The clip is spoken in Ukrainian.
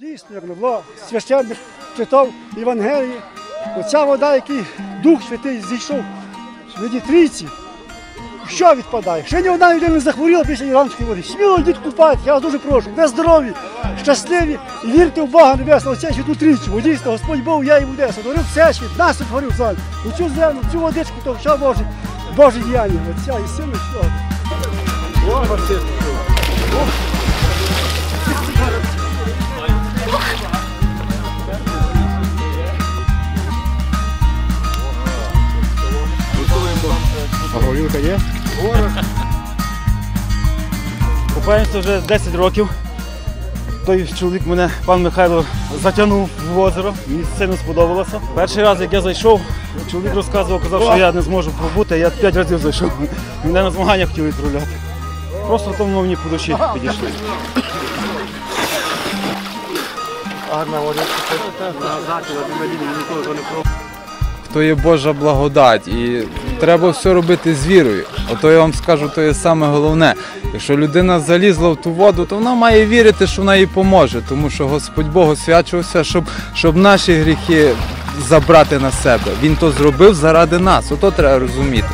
Дійсно, як було, священник читав Євангеліє. Оця вода, який Дух Святий зійшов в трійці, що відпадає? Ще ні одна людина не захворіла після іранської води. Сміло йдіть купати, я вас дуже прошу. Ви здорові, щасливі і вірте в Бога Небесного, цю святу трійцю. Бо дійсно, Господь Бог, я і буде. Сотворив всесвіт, нас сотворив зал. У цю землю, цю водичку, то все Боже, Боже діяння. Отця і сина, і А горілка є? Купаємося вже 10 років. Той чоловік мене, пан Михайло, затягнув в озеро. Мені сильно сподобалося. Перший раз, як я зайшов, чоловік розказував, казав, що я не зможу пробути, я 5 разів зайшов. Мене на змагання хотіли відправляти. Просто тому мені по душі підійшли. то є Божа благодать, і треба все робити з вірою. Ото я вам скажу, то є саме головне. Якщо людина залізла в ту воду, то вона має вірити, що вона їй поможе, тому що Господь Бог освячувався, щоб, щоб наші гріхи забрати на себе. Він то зробив заради нас. Ото треба розуміти.